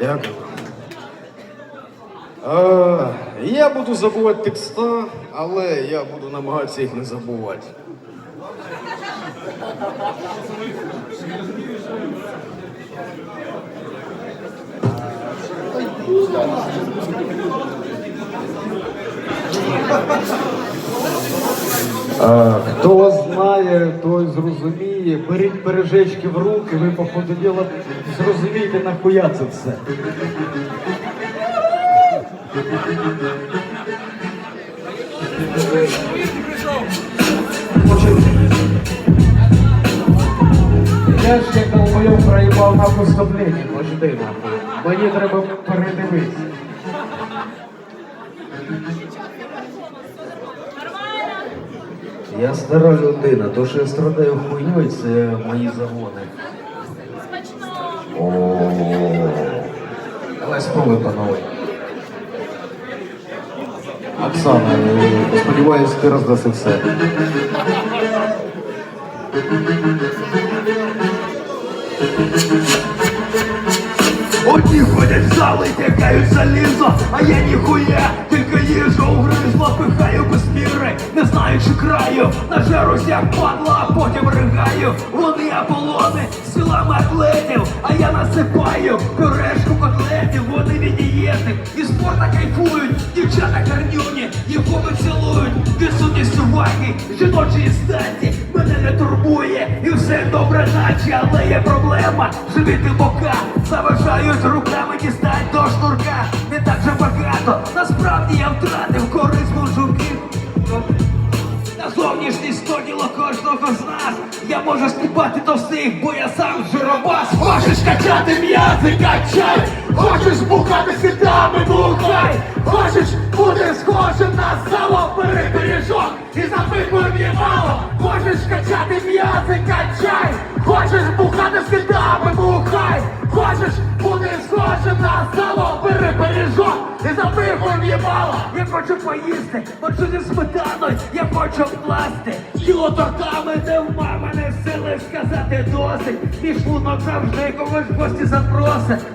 Дякую. Е, я буду забувати текста, але я буду намагатися їх не забувати. Знає, той зрозуміє. Беріть бережечки в руки, ви по ходу діла зрозумієте, нахуя це все. Я ж як долбойов проїбав на поступлення, пожди нахуй. Мені треба передивитися. Я стара людина, то що я страдаю хуйньою, це мої загони. Давай спробуй панове. Оксана, е, сподіваюся, ти роздаси все. Одні ходять в зали, тякають залізо, а я ніхуя, тільки їжу угризло, пихаю не знаючи краю, на нажерусь як падла, потім ригаю. Вони аполони силами атлетів, а я насипаю пюрешку котлетів, вони від дієти і спорта кайфують, дівчата гарнюні, їх губи цілують, відсутність уваги, жіночої статі мене не турбує, і все добре, наче, але є проблема, живіти бока, заважають руками дістать до шнурка, не так же багато, насправді я втратив Стріпати до всіх, бо я сам жиробас. Хочеш качати м'язи, качай. Хочеш бухати світами, бухай Хочеш бути схожим на сало, бери пиріжок І запихуй мало. Хочеш качати м'язи, качай. Хочеш бухати світами, бухай Хочеш бути схожим на сало, бери пиріжок І запихуй їбало, Я хочу поїсти, хочу зі сметаною, я хочу вкласти тіло тортами, де в мама не сили сказати досить. Мій шлунок завжди когось в гості запросить.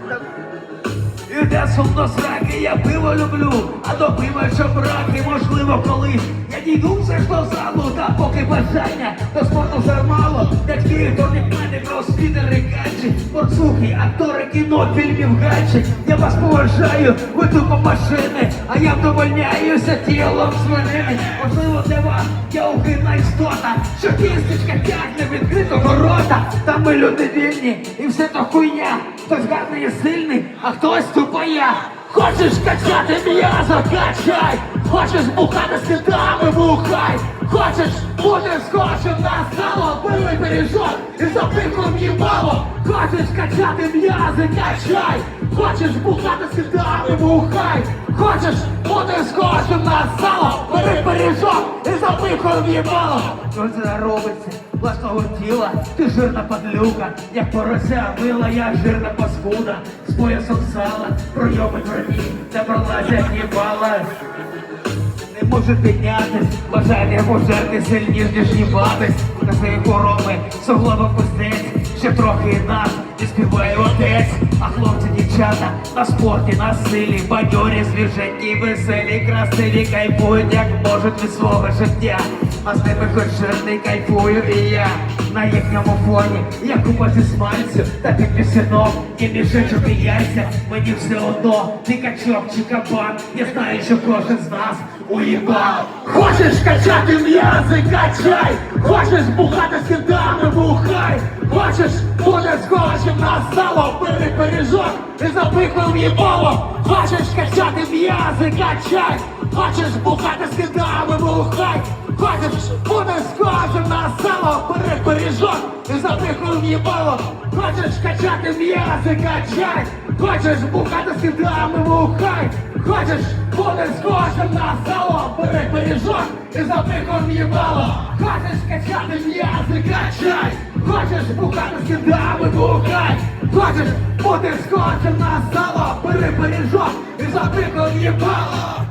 Іде сумно сраки, я пиво люблю, а до пива що браки, можливо, колись я дійду ж до залу, та поки бажання до спорту вже мало. Дядьки, турнікмени, кросфітери, качі, борцухи, актори кіно, фільмів гачі. Я вас поважаю, ви тупо машини, а я вдовольняюся тілом свинини. Можливо, для вас я огидна істота, що кісточка тягне відкритого рота. Та ми люди вільні, і все то хуйня. Хтось гарний і сильний, а хтось тупая. Хочеш качати м'язо, качай! Хочеш бухати слідами, бухай! Хочеш бути схожим на сало, пили пиріжок і запихом їбало! Хочеш качати м'язи, качай! Хочеш бухати з бухай! Хочеш бути схожим на сало, бери пиріжок і запихом їбало! Що це робиться? Власного тіла, ти жирна падлюка, як порося мила, я жирна паскуда, з поясом сала, пройоми броні, та пролазять їбала. Не можу піднятись, бажання пожерти сильніш, ніж їбатись. На свої хвороби, суглоба пустець, ще трохи нас і співає отець. А хлопці, дівчата на спорті, на силі, бадьорі, свіженькі, веселі, красиві, кайфують, як можуть від свого життя. А з ними хоч жирний кайфую і я. На їхньому фоні я купа зі смальцю та під пісенок і мішечок і яйця. Мені все одно, ти качок чи кабан. Я знаю, що кожен з нас уїбав. Хочеш качати м'язи, качай! Хочеш бухати з бухай! Хочеш бути схожим на сало, бери пиріжок і запихай в їбало! Хочеш качати м'язи, качай! Хочеш бухати з кидами, бухай! Хочеш бути схожим на сало, бери пиріжок і запихай в їбало! Хочеш качати м'язи, качай! Хочеш бухати з кидами, бухай! Хочеш бути схожим на сало, бери пиріжок і запихай в їбало! Хочеш качати м'язи, качай! Хочеш бухати з кидами, бухай! Хочеш бути схожим на сало, бери пиріжок і запихай в їбало!